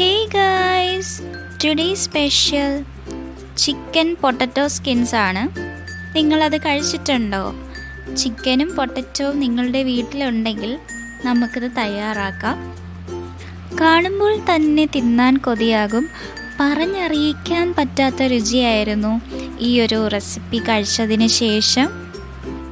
Hey guys today special chicken potato skins ആണ്. നിങ്ങളത് കഴിച്ചിട്ടുണ്ടോ? ചിക്കനും പൊട്ടറ്റോ നിങ്ങളുടെ വീട്ടിലുണ്ടെങ്കിൽ നമുക്കിത് തയ്യാറാക്കാം. കാണുമ്പോൾ തന്നെ തിന്നാൻ കൊതിയാകും. പറഞ്ഞറിയിക്കാൻ പറ്റാത്ത രുചിയായിരുന്നു ഈ ഒരു റെസിപ്പി കഴിച്ചതിന് ശേഷം.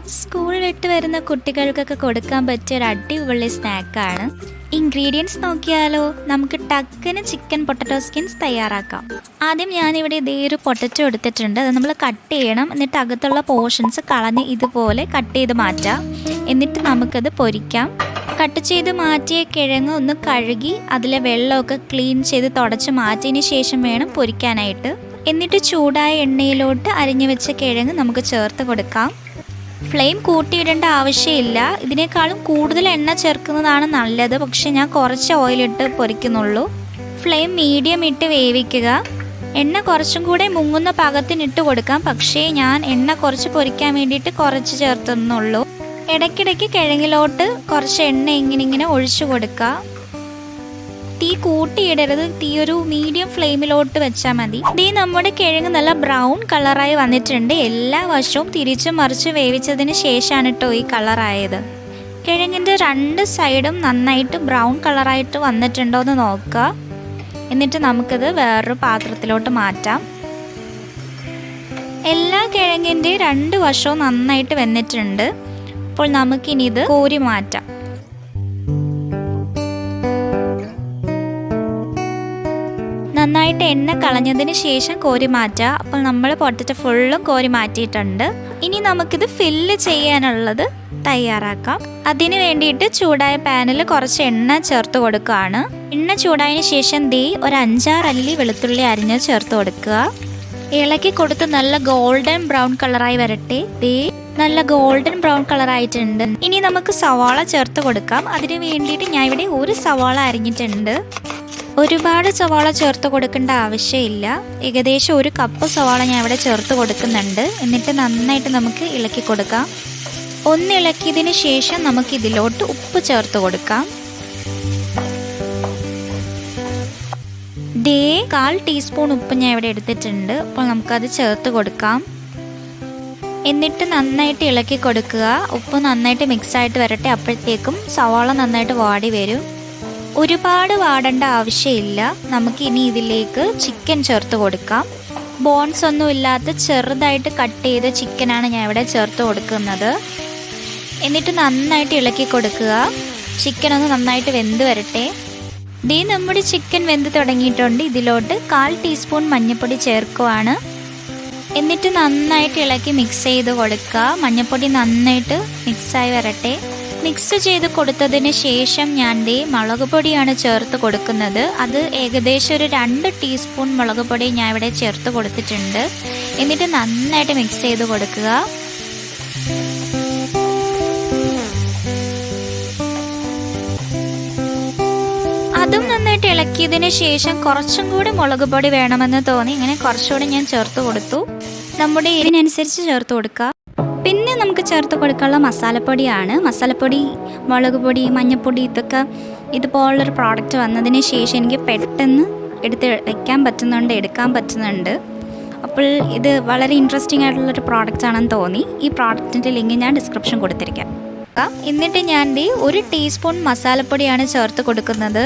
സ്കൂൾ വിട്ട് വരുന്ന കുട്ടികൾക്കൊക്കെ കൊടുക്കാൻ പറ്റിയ ഒരു അടിപൊളി സ്നാക്കാണ് ഇൻഗ്രീഡിയൻസ് നോക്കിയാലോ നമുക്ക് ടക്കിന് ചിക്കൻ പൊട്ടറ്റോ സ്കിൻസ് തയ്യാറാക്കാം. ആദ്യം ഞാനിവിടെ ഇതേ ഒരു പൊട്ടറ്റോ എടുത്തിട്ടുണ്ട്. അത് നമ്മൾ കട്ട് ചെയ്യണം. എന്നിട്ട് അകത്തുള്ള പോർഷൻസ് കളഞ്ഞ് ഇതുപോലെ കട്ട് ചെയ്ത് മാറ്റാം. എന്നിട്ട് നമുക്കത് പൊരിക്കാം. കട്ട് ചെയ്ത് മാറ്റിയ കിഴങ്ങ് ഒന്ന് കഴുകി അതിലെ വെള്ളമൊക്കെ ക്ലീൻ ചെയ്ത് തുടച്ച് മാറ്റിയതിന് ശേഷം വേണം പൊരിക്കാനായിട്ട്. എന്നിട്ട് ചൂടായ എണ്ണയിലോട്ട് അരിഞ്ഞു വെച്ച കിഴങ്ങ് നമുക്ക് ചേർത്ത് കൊടുക്കാം. ഫ്ലെയിം കൂട്ടിയിടേണ്ട ആവശ്യമില്ല. ഇതിനേക്കാളും കൂടുതൽ എണ്ണ ചേർക്കുന്നതാണ് നല്ലത്. പക്ഷേ ഞാൻ കുറച്ച് ഓയിലിട്ട് പൊരിക്കുന്നുള്ളൂ. ഫ്ലെയിം മീഡിയം ഇട്ട് വേവിക്കുക. എണ്ണ കുറച്ചും കൂടെ മുങ്ങുന്ന പാകത്തിനിട്ട് കൊടുക്കാം. പക്ഷേ ഞാൻ എണ്ണ കുറച്ച് പൊരിക്കാൻ വേണ്ടിയിട്ട് കുറച്ച് ചേർത്തുന്നുള്ളൂ. ഇടയ്ക്കിടയ്ക്ക് കിഴങ്ങിലോട്ട് കുറച്ച് എണ്ണ ഇങ്ങനെ ഇങ്ങനെ ഒഴിച്ചു കൊടുക്കുക തീ കൂട്ടിയിടരുത്. തീ ഒരു മീഡിയം ഫ്ലെയിമിലോട്ട് വെച്ചാൽ മതി. തീ നമ്മുടെ കിഴങ്ങ് നല്ല ബ്രൗൺ കളറായി വന്നിട്ടുണ്ട്. എല്ലാ വശവും തിരിച്ചു മറിച്ച് വേവിച്ചതിന് ശേഷമാണ് കേട്ടോ ഈ കളറായത് കിഴങ്ങിന്റെ രണ്ട് സൈഡും നന്നായിട്ട് ബ്രൗൺ കളറായിട്ട് വന്നിട്ടുണ്ടോ എന്ന് നോക്കുക. എന്നിട്ട് നമുക്കിത് വേറൊരു പാത്രത്തിലോട്ട് മാറ്റാം. എല്ലാ കിഴങ്ങിന്റെ രണ്ട് വശവും നന്നായിട്ട് വെന്നിട്ടുണ്ട്. അപ്പോൾ നമുക്കിനി ഇത് കോരി മാറ്റാം. നന്നായിട്ട് എണ്ണ കളഞ്ഞതിന് ശേഷം കോരി മാറ്റുക അപ്പോൾ നമ്മൾ പൊട്ടറ്റോ ഫുള്ളും കോരി മാറ്റിയിട്ടുണ്ട്. ഇനി നമുക്കിത് ഫില്ല് ചെയ്യാനുള്ളത് തയ്യാറാക്കാം. അതിന് വേണ്ടിയിട്ട് ചൂടായ പാനിൽ കുറച്ച് എണ്ണ ചേർത്ത് കൊടുക്കുകയാണ് എണ്ണ ചൂടായതിനു ശേഷം ദേ ഒരു അഞ്ചാറ് അല്ലി വെളുത്തുള്ളി അരിഞ്ഞ് ചേർത്ത് കൊടുക്കുക. ഇളക്കി കൊടുത്ത് നല്ല ഗോൾഡൻ ബ്രൗൺ കളറായി വരട്ടെ. ദേ നല്ല ഗോൾഡൻ ബ്രൗൺ കളർ ആയിട്ടുണ്ട്. ഇനി നമുക്ക് സവാള ചേർത്ത് കൊടുക്കാം. അതിന് വേണ്ടിയിട്ട് ഞാൻ ഇവിടെ ഒരു സവാള അരിഞ്ഞിട്ടുണ്ട്. ഒരുപാട് സവാള ചേർത്ത് കൊടുക്കേണ്ട ആവശ്യമില്ല. ഏകദേശം ഒരു കപ്പ് സവാള ഞാൻ ഇവിടെ ചേർത്ത് കൊടുക്കുന്നുണ്ട്. എന്നിട്ട് നന്നായിട്ട് നമുക്ക് ഇളക്കി കൊടുക്കാം. ഒന്ന് ഇളക്കിയതിന് ശേഷം നമുക്ക് ഇതിലോട്ട് ഉപ്പ് ചേർത്ത് കൊടുക്കാം. ദേ കാൽ ടീസ്പൂൺ ഉപ്പ് ഞാൻ ഇവിടെ എടുത്തിട്ടുണ്ട്. അപ്പോൾ നമുക്കത് ചേർത്ത് കൊടുക്കാം. എന്നിട്ട് നന്നായിട്ട് ഇളക്കി കൊടുക്കുക. ഉപ്പ് നന്നായിട്ട് മിക്സ് ആയിട്ട് വരട്ടെ. അപ്പോഴത്തേക്കും സവാള നന്നായിട്ട് വാടി വരും. ഒരുപാട് വാടേണ്ട ആവശ്യമില്ല. നമുക്ക് ഇനി ഇതിലേക്ക് ചിക്കൻ ചേർത്ത് കൊടുക്കാം. ബോൺസ് ഒന്നും ഇല്ലാത്ത ചെറുതായിട്ട് കട്ട് ചെയ്ത ചിക്കനാണ് ഞാൻ ഇവിടെ ചേർത്ത് കൊടുക്കുന്നത്. എന്നിട്ട് നന്നായിട്ട് ഇളക്കി കൊടുക്കുക. ചിക്കൻ ഒന്ന് നന്നായിട്ട് വെന്ത് വരട്ടെ. ദീ നമ്മുടെ ചിക്കൻ വെന്ത് തുടങ്ങിയിട്ടുണ്ട്. ഇതിലോട്ട് കാൽ ടീസ്പൂൺ മഞ്ഞൾപ്പൊടി ചേർക്കുവാണ്. എന്നിട്ട് നന്നായിട്ട് ഇളക്കി മിക്സ് ചെയ്ത് കൊടുക്കുക. മഞ്ഞൾപ്പൊടി നന്നായിട്ട് മിക്സായി വരട്ടെ. മിക്സ് ചെയ്ത് കൊടുത്തതിന് ശേഷം ഞാൻ ദേ മുളക് പൊടിയാണ് ചേർത്ത് കൊടുക്കുന്നത്. അത് ഏകദേശം ഒരു രണ്ട് ടീസ്പൂൺ മുളക് പൊടി ഞാൻ ഇവിടെ ചേർത്ത് കൊടുത്തിട്ടുണ്ട്. എന്നിട്ട് നന്നായിട്ട് മിക്സ് ചെയ്ത് കൊടുക്കുക. അതും നന്നായിട്ട് ഇളക്കിയതിന് ശേഷം കുറച്ചും കൂടി മുളക് പൊടി വേണമെന്ന് തോന്നി. ഇങ്ങനെ കുറച്ചുകൂടി ഞാൻ ചേർത്ത് കൊടുത്തു. നമ്മുടെ എരിവിനനുസരിച്ച് ചേർത്ത് കൊടുക്കുക പിന്നെ നമുക്ക് ചേർത്ത് കൊടുക്കാനുള്ള മസാലപ്പൊടിയാണ്. മസാലപ്പൊടി മുളക് പൊടി മഞ്ഞൾപ്പൊടി ഇതൊക്കെ ഇതുപോലുള്ളൊരു പ്രോഡക്റ്റ് വന്നതിന് ശേഷം എനിക്ക് പെട്ടെന്ന് എടുത്ത് വയ്ക്കാൻ പറ്റുന്നുണ്ട് എടുക്കാൻ പറ്റുന്നുണ്ട്. അപ്പോൾ ഇത് വളരെ ഇൻട്രസ്റ്റിംഗ് ആയിട്ടുള്ളൊരു പ്രോഡക്റ്റ് ആണെന്ന് തോന്നി. ഈ പ്രോഡക്റ്റിന്റെ ലിങ്ക് ഞാൻ ഡിസ്ക്രിപ്ഷൻ കൊടുത്തിരിക്കാം. എന്നിട്ട് ഞാൻ ഒരു ടീസ്പൂൺ മസാലപ്പൊടിയാണ് ചേർത്ത് കൊടുക്കുന്നത്.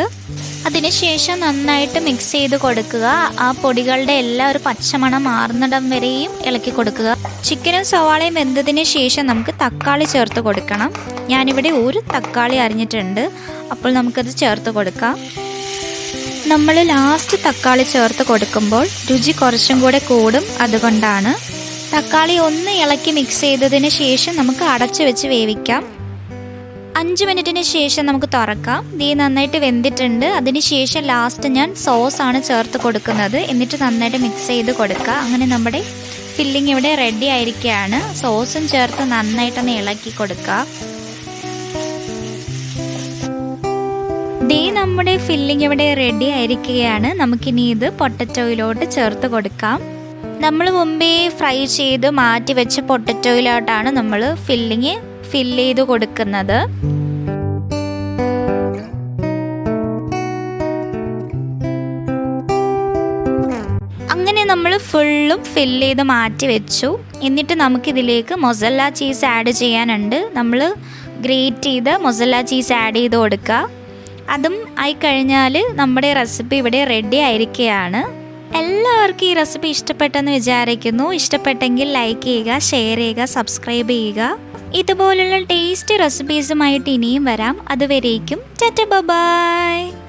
അതിനുശേഷം നന്നായിട്ട് മിക്സ് ചെയ്ത് കൊടുക്കുക. ആ പൊടികളുടെ എല്ലാം ഒരു പച്ചമണം മാറുന്നിടം വരെയും ഇളക്കി കൊടുക്കുക. ചിക്കനും സവാളയും വെന്തതിന് ശേഷം നമുക്ക് തക്കാളി ചേർത്ത് കൊടുക്കണം. ഞാനിവിടെ ഒരു തക്കാളി അരിഞ്ഞിട്ടുണ്ട്. അപ്പോൾ നമുക്കത് ചേർത്ത് കൊടുക്കാം. നമ്മൾ ലാസ്റ്റ് തക്കാളി ചേർത്ത് കൊടുക്കുമ്പോൾ രുചി കുറച്ചും കൂടെ കൂടും അതുകൊണ്ടാണ്. തക്കാളി ഒന്ന് ഇളക്കി മിക്സ് ചെയ്തതിന് ശേഷം നമുക്ക് അടച്ചു വെച്ച് വേവിക്കാം. അഞ്ച് മിനിറ്റിന് ശേഷം നമുക്ക് തുറക്കാം. ദീ നന്നായിട്ട് വെന്തിട്ടുണ്ട്. അതിനുശേഷം ലാസ്റ്റ് ഞാൻ സോസാണ് ചേർത്ത് കൊടുക്കുന്നത്. എന്നിട്ട് നന്നായിട്ട് മിക്സ് ചെയ്ത് കൊടുക്കുക അങ്ങനെ നമ്മുടെ ഫില്ലിംഗ് ഇവിടെ റെഡി ആയിരിക്കുകയാണ് സോസും ചേർത്ത് നന്നായിട്ടൊന്ന് ഇളക്കി കൊടുക്കാം. ദേ നമ്മുടെ ഫില്ലിംഗ് ഇവിടെ റെഡി ആയിരിക്കുകയാണ്. നമുക്കിനി ഇത് പൊട്ടറ്റോയിലോട്ട് ചേർത്ത് കൊടുക്കാം. നമ്മൾ മുമ്പേ ഫ്രൈ ചെയ്ത് മാറ്റി വെച്ച പൊട്ടറ്റോയിലോട്ടാണ് നമ്മൾ ഫില്ലിങ് ഫില്ല് ചെയ്ത് കൊടുക്കുന്നത്. നമ്മൾ ഫുള്ളും ഫില്ല് ചെയ്ത് മാറ്റി വെച്ചു. എന്നിട്ട് നമുക്കിതിലേക്ക് മൊസല്ല ചീസ് ആഡ് ചെയ്യാനുണ്ട്. നമ്മൾ ഗ്രേറ്റ് ചെയ്ത് മൊസല്ല ചീസ് ആഡ് ചെയ്ത് കൊടുക്കുക അതും ആയി കഴിഞ്ഞാൽ നമ്മുടെ റെസിപ്പി ഇവിടെ റെഡി ആയിരിക്കുകയാണ് എല്ലാവർക്കും ഈ റെസിപ്പി ഇഷ്ടപ്പെട്ടെന്ന് വിചാരിക്കുന്നു. ഇഷ്ടപ്പെട്ടെങ്കിൽ ലൈക്ക് ചെയ്യുക ഷെയർ ചെയ്യുക സബ്സ്ക്രൈബ് ചെയ്യുക. ഇതുപോലുള്ള ടേസ്റ്റി റെസിപ്പീസുമായിട്ട് ഇനിയും വരാം. അതുവരേക്കും ചറ്റ ബൈ.